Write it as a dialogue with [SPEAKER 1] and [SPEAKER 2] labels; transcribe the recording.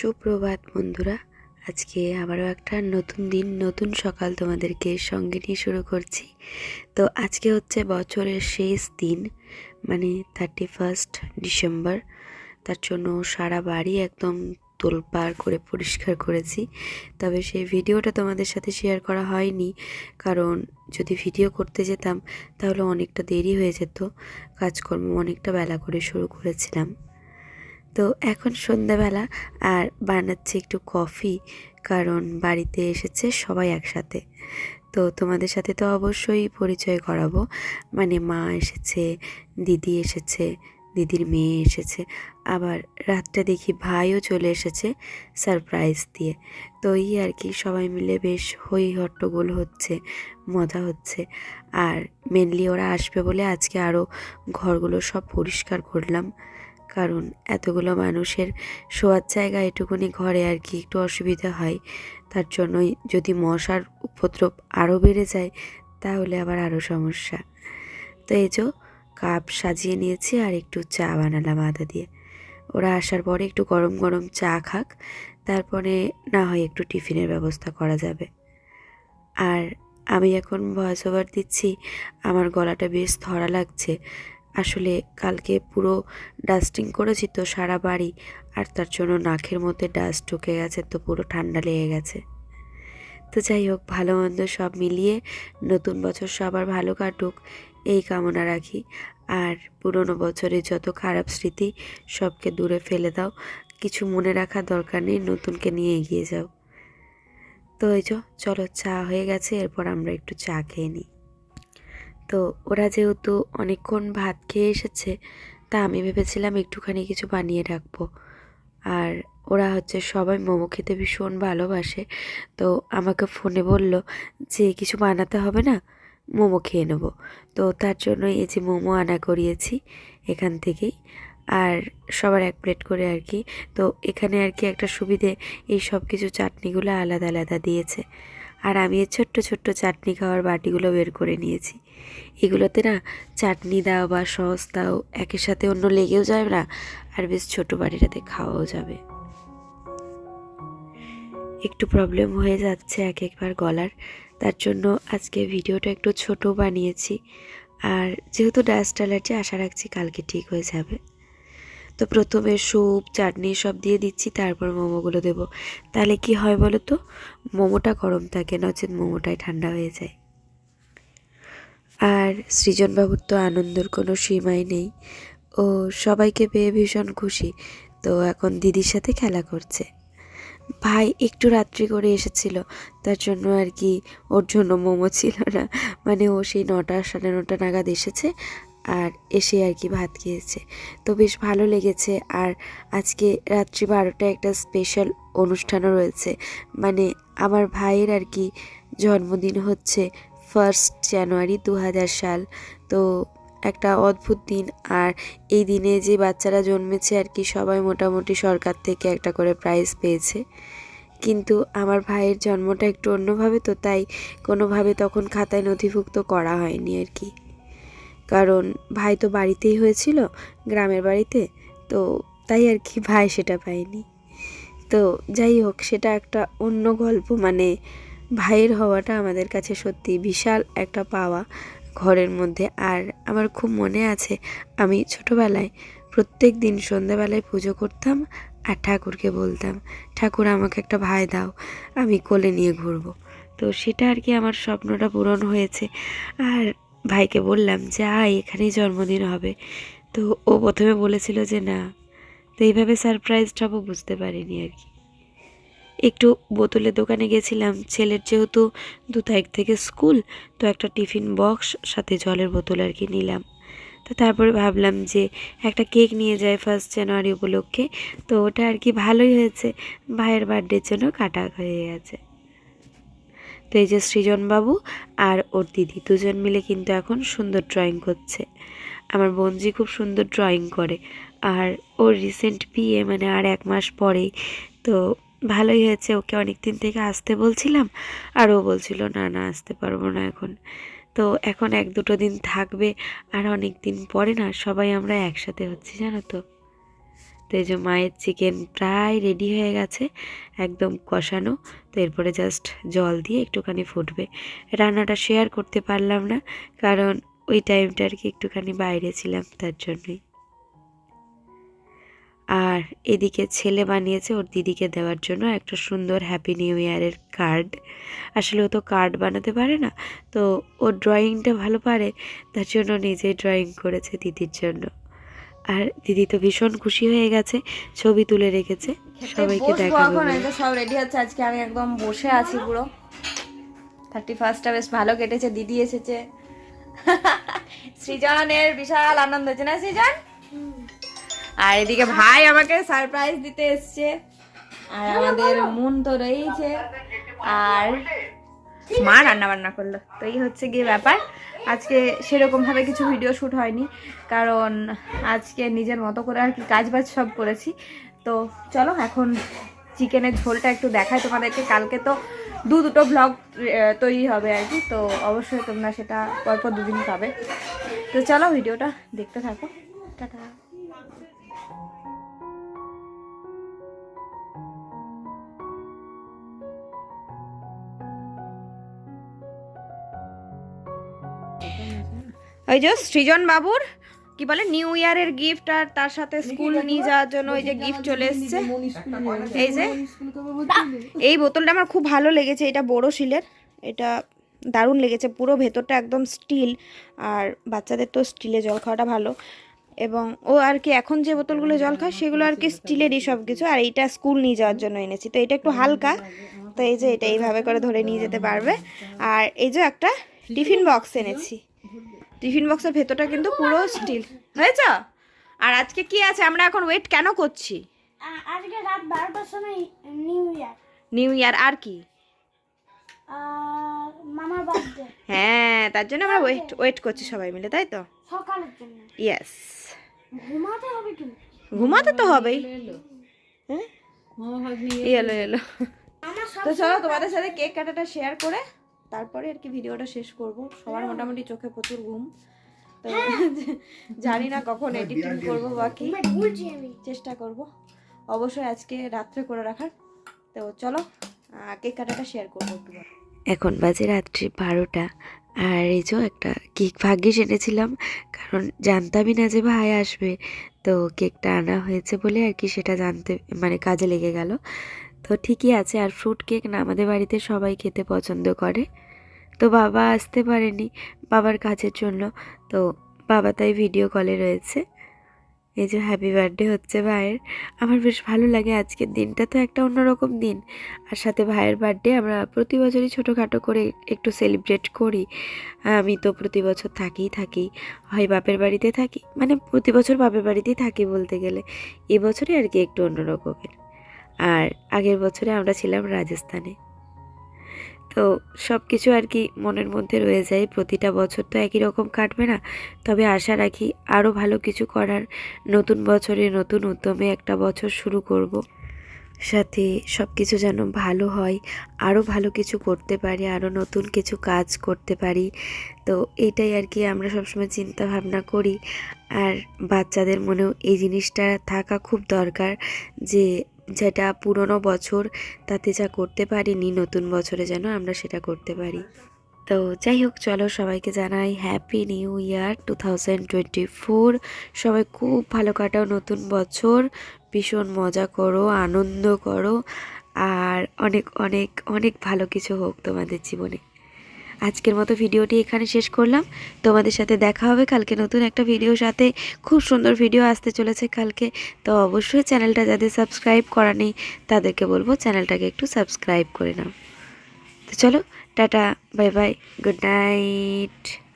[SPEAKER 1] সুপ্রভাত বন্ধুরা, আজকে আবারও একটা নতুন দিন, নতুন সকাল তোমাদেরকে সঙ্গে নিয়ে শুরু করছি। তো আজকে হচ্ছে বছরের শেষ দিন মানে থার্টি ফার্স্ট ডিসেম্বর। তার জন্য সারা বাড়ি একদম তোলপাড় করে পরিষ্কার করেছি। তবে সেই ভিডিওটা তোমাদের সাথে শেয়ার করা হয়নি, কারণ যদি ভিডিও করতে যেতাম, তাহলে অনেকটা দেরি হয়ে যেত। কাজকর্ম অনেকটা বেলা করে শুরু করেছিলাম। তো এখন সন্ধ্যাবেলা আর বানাচ্ছি একটু কফি, কারণ বাড়িতে এসেছে সবাই একসাথে। তো তোমাদের সাথে তো অবশ্যই পরিচয় করাবো। মানে মা এসেছে, দিদি এসেছে, দিদির মেয়ে এসেছে। আবার রাতটা দেখি ভাইও চলে এসেছে সারপ্রাইজ দিয়ে। তো এই আর কি সবাই মিলে বেশ হই হট্টগোল হচ্ছে, মজা হচ্ছে। আর মেনলি ওরা আসবে বলে আজকে আরও ঘরগুলো সব পরিষ্কার করলাম। কারণ এতগুলো মানুষের শোয়ার জায়গা এটুকুনি ঘরে আর কি একটু অসুবিধা হয়। তার জন্যই যদি মশার উপদ্রব আরও বেড়ে যায়, তাহলে আবার আরও সমস্যা। তো এই যে কাপ সাজিয়ে নিয়েছি আর একটু চা বানালাম আদা দিয়ে। ওরা আসার পরে একটু গরম গরম চা খাক, তারপরে না হয় একটু টিফিনের ব্যবস্থা করা যাবে। আর আমি এখন ভয়েস ওভার দিচ্ছি, আমার গলাটা বেশ ধরা লাগছে। আসলে কালকে পুরো ডাস্টিং করেছি তো সারা বাড়ি, আর তার জন্য নাকের মধ্যে ডাস্ট ঢুকে গেছে তো পুরো ঠান্ডা লেগে গেছে। তো যাই হোক, ভালো মন্দ সব মিলিয়ে নতুন বছর সবার ভালো কাটুক, এই কামনা রাখি। আর পুরনো বছরের যত খারাপ স্মৃতি সবকে দূরে ফেলে দাও, কিছু মনে রাখার দরকার নেই, নতুনকে নিয়ে এগিয়ে যাও। তো এই চলো চা হয়ে গেছে, এরপর আমরা একটু চা খেয়ে নিই। তো ওরা যেহেতু অনেকক্ষণ ভাত খেয়ে এসেছে, তা আমি ভেবেছিলাম একটুখানি কিছু বানিয়ে রাখব। আর ওরা হচ্ছে সবাই মোমো খেতে ভীষণ ভালোবাসে, তো আমাকে ফোনে বলল যে কিছু বানাতে হবে না, মোমো খেয়ে নেব। তো তার জন্য এই যে মোমো আনা করিয়েছি এখান থেকেই। আর সবার এক প্লেট করে আর কি, তো এখানে আর কি একটা সুবিধে এই সব কিছু চাটনিগুলো আলাদা আলাদা দিয়েছে। আর আমি এই ছোট্ট ছোট্ট চাটনি খাওয়ার বাটিগুলো বের করে নিয়েছি। এগুলোতে না চাটনি দাও বা সস দাও, একের সাথে অন্য লেগেও যাবে না আর বেশ ছোটো বাটিটাতে খাওয়াও যাবে। একটু প্রবলেম হয়ে যাচ্ছে এক একবার গলার, তার জন্য আজকে ভিডিওটা একটু ছোট বানিয়েছি। আর যেহেতু ডাস্ট অ্যালার্জি, আশা রাখছি কালকে ঠিক হয়ে যাবে। তো প্রথমে স্যুপ চাটনি সব দিয়ে দিচ্ছি, তারপর মোমোগুলো দেবো। তাহলে কি হয় বলো তো? মোমোটা গরম থাকে, নচেত মোমোটাই ঠান্ডা হয়ে যায়। আর সৃজনবাবুর তো আনন্দের কোনো সীমাই নেই। ও সবাইকে পেয়ে ভীষণ খুশি। তো এখন দিদির সাথে খেলা করছে। ভাই একটু রাত্রি করে এসেছিল, তার জন্য আর কি ওর জন্য মোমো ছিল না। মানে ও সেই নটা, সাড়ে নটা নাগাদ এসেছে। আর এসে আর কি ভাত খেয়েছে। তো বেশ ভালো লেগেছে। আর আজকে রাত্রি বারোটায় একটা স্পেশাল অনুষ্ঠানও রয়েছে। মানে আমার ভাইয়ের আর কি জন্মদিন হচ্ছে ফার্স্ট জানুয়ারি দু হাজার সাল। তো একটা অদ্ভুত দিন। আর এই দিনে যে বাচ্চারা জন্মেছে আর কি সবাই মোটামুটি সরকার থেকে একটা করে প্রাইজ পেয়েছে। কিন্তু আমার ভাইয়ের জন্মটা একটু অন্যভাবে তো তাই কোনোভাবে তখন খাতায় নথিভুক্ত করা হয়নি আর কি। কারণ ভাই তো বাড়িতেই হয়েছিল, গ্রামের বাড়িতে, তো তাই আর কি ভাই সেটা পায়নি তো যাই হোক, সেটা একটা অন্য গল্প মানে ভাইয়ের হওয়াটা আমাদের কাছে সত্যি বিশাল একটা পাওয়া ঘরের মধ্যে। আর আমার খুব মনে আছে, আমি ছোটোবেলায় প্রত্যেক দিন সন্ধ্যাবেলায় পুজো করতাম আর ঠাকুরকে বলতাম, ঠাকুর, আমাকে একটা ভাই দাও, আমি কোলে নিয়ে ঘুরবো। তো সেটা আর কি আমার স্বপ্নটা পূরণ হয়েছে। আর ভাইকে বললাম, যে আয়, এখানেই জন্মদিন হবে। তো ও প্রথমে বলেছিল যে, না। তো এইভাবে সারপ্রাইজটাও বুঝতে পারিনি আর কি। একটু বোতলের দোকানে গেছিলাম, ছেলের যেহেতু দু তারিখ থেকে স্কুল, তো একটা টিফিন বক্স, সাথে জলের বোতল আর কি নিলাম। তো তারপরে ভাবলাম যে, একটা কেক নিয়ে যাই ফার্স্ট জানুয়ারি উপলক্ষে। তো ওটা আর কি ভালোই হয়েছে, ভাইয়ের বার্থডের জন্য কাটা হয়ে গেছে। তো এই যে সৃজনবাবু আর ওর দিদি দুজন মিলে কিন্তু এখন সুন্দর ড্রয়িং করছে। আমার বোনজি খুব সুন্দর ড্রয়িং করে। আর ওর রিসেন্ট বিয়ে মানে আর এক মাস পরেই। তো ভালোই হয়েছে, ওকে অনেক দিন থেকে আসতে বলছিলাম, আর ও বলছিল, না না, আসতে পারব না এখন। তো এখন এক দুটো দিন থাকবে, আর অনেক দিন পরে না সবাই আমরা একসাথে হচ্ছি, জানো তো? তো এই যে মায়ের চিকেন প্রায় রেডি হয়ে গেছে, একদম কষানো। তো এরপরে জাস্ট জল দিয়ে একটুখানি ফুটবে। রান্নাটা শেয়ার করতে পারলাম না, কারণ ওই টাইমটা আর কি একটুখানি বাইরে ছিলাম তার জন্যই। আর এদিকে ছেলে বানিয়েছে ওর দিদিকে দেওয়ার জন্য একটা সুন্দর হ্যাপি নিউ ইয়ারের কার্ড আসলে ও তো কার্ড বানাতে পারে না, তো ওর ড্রয়িংটা ভালো পারে, তার জন্য নিজেই ড্রয়িং করেছে দিদির জন্য। আর দিদি তো ভীষণ খুশি হয়ে গেছে ছবি তুলে রেখেছে। সবাইকে দেখাবে।
[SPEAKER 2] এখন এই তো সব রেডি হচ্ছে আজকে আমি একদম বসে আছি পুরো। থার্টি ফার্স্টটা বেশ ভালো কেটেছে দিদি এসেছে। সৃজনের বিশাল আনন্দ হচ্ছে না সৃজন? আর এদিকে ভাই আমাকে সারপ্রাইজ দিতে এসছে। আর আমাদের মন তো রয়েছে আর মা রান্না বান্না করল। তো এই হচ্ছে গিয়ে ব্যাপার। আজকে সেরকম ভাবে কিছু ভিডিও শ্যুট হয়নি, কারণ আজকে নিজের মতো করে আর কি কাজ বাজ সব করেছি। তো চলো এখন চিকেনের ঝোলটা একটু দেখাই তোমাদেরকে। কালকে তো দু দুটো ব্লগ তৈরি হবে আর কি। তো অবশ্যই তোমরা সেটা পরপর দুদিন পাবে। তো চলো ভিডিওটা দেখতে থাকো। টাটা। ওই যে সৃজন বাবুর কি বলে নিউ ইয়ারের গিফট আর তার সাথে স্কুল নিয়ে যাওয়ার জন্য ওই যে গিফট চলে এসছে। এই যে এই বোতলটা আমার খুব ভালো লেগেছে এটা বড় শিলের এটা দারুণ লেগেছে পুরো ভেতরটা একদম স্টিল আর বাচ্চাদের তো স্টিলে জল খাওয়াটা ভালো। এবং ও আর কি এখন যে বোতলগুলো জল খায় সেগুলো আর কি স্টিলেরই সব কিছু আর এইটা স্কুল নিয়ে যাওয়ার জন্য এনেছি। তো এটা একটু হালকা তো এই যে এটা এইভাবে করে ধরে নিয়ে যেতে পারবে। আর এই যে একটা টিফিন বক্স এনেছি। টিফিন বক্সের ভেতরটা কিন্তু পুরো স্টিল হয়েছে? আর আজকে কি আছে? আমরা এখন ওয়েট কেন করছি?
[SPEAKER 3] আজকে রাত বারোটার সময় নিউ ইয়ার
[SPEAKER 2] নিউ ইয়ার আর কি?
[SPEAKER 3] মামার বার্থডে
[SPEAKER 2] হ্যাঁ তার জন্য আমরা ওয়েট ওয়েট করছি সবাই মিলে তাই তো?
[SPEAKER 3] সকালের জন্য।
[SPEAKER 2] ইয়েস
[SPEAKER 3] ঘুমাতে হবে কিন্তু।
[SPEAKER 2] ঘুমাতে তো হবেই। হ্যাঁ? এলো এলো। তো চলো তোমাদের সাথে কেক কাটাটা শেয়ার করে তারপরে আর কি ভিডিওটা শেষ করব। সবার মোটামুটি চোখে প্রচুর ঘুম। তো জানি না কখন এডিটিং করব বা কি।
[SPEAKER 3] ঘুমে আমি।
[SPEAKER 2] চেষ্টা করব। অবশ্যই আজকে রাত্রে করে রাখার। তো চলো কেক কাটাটা শেয়ার করব একটু
[SPEAKER 1] এখন বাজে রাত্রি বারোটা। আর এই যে একটা কেক ভাগ্যিস এনেছিলাম কারণ জানতামই না যে ভাই আসবে। তো কেকটা আনা হয়েছে বলে আর কি সেটা জানতে মানে কাজে লেগে গেল। তো ঠিকই আছে আর ফ্রুট কেক না আমাদের বাড়িতে সবাই খেতে পছন্দ করে। তো বাবা আসতে পারেনি বাবার কাজের জন্য। তো বাবা তাই ভিডিও কলে রয়েছে। এই যে হ্যাপি বার্থডে হচ্ছে ভাইয়ের। আমার বেশ ভালো লাগে আজকের দিনটা, তো একটা অন্যরকম দিন। আর সাথে ভাইয়ের বার্থডে আমরা প্রতি বছরই ছোটোখাটো করে একটু সেলিব্রেট করি। আমি তো প্রতি বছর থাকিই থাকি। হয় বাপের বাড়িতে থাকি মানে প্রতি বছর বাপের বাড়িতেই থাকি বলতে গেলে। এবছরে আর কি একটু অন্যরকমের। আর আগের বছরে আমরা ছিলাম রাজস্থানে। তো সব কিছু আর কি মনের মধ্যে রয়ে যায়। প্রতিটা বছর তো একই রকম কাটবে না। তবে আশা রাখি আরও ভালো কিছু করার নতুন বছরে নতুন উদ্যমে একটা বছর শুরু করব। সাথে সব কিছু যেন ভালো হয় আরও ভালো কিছু করতে পারি আরও নতুন কিছু কাজ করতে পারি। তো এটাই আর কি আমরা সবসময় চিন্তা ভাবনা করি। আর বাচ্চাদের মনেও এই জিনিসটা থাকা খুব দরকার যে যেটা পুরনো বছর, তাতে যা করতে পারিনি, নতুন বছরে যেন আমরা সেটা করতে পারি। তো যাই হোক, চলো সবাইকে জানাই happy new year two thousand twenty four সবাই খুব ভালো কাটাও নতুন বছর। ভীষণ মজা করো, আনন্দ করো। আর অনেক অনেক অনেক ভালো কিছু হোক তোমাদের জীবনে। আজকের মতো ভিডিওটি এখানে শেষ করলাম। তোমাদের সাথে দেখা হবে কালকে নতুন একটা ভিডিওর সাথে। খুব সুন্দর ভিডিও আসতে চলেছে কালকে। তো অবশ্যই চ্যানেলটা যাদের সাবস্ক্রাইব করা নেই, তাদেরকে বলব চ্যানেলটাকে একটু সাবস্ক্রাইব করে নাও। তো চলো, tata, bye bye, good night.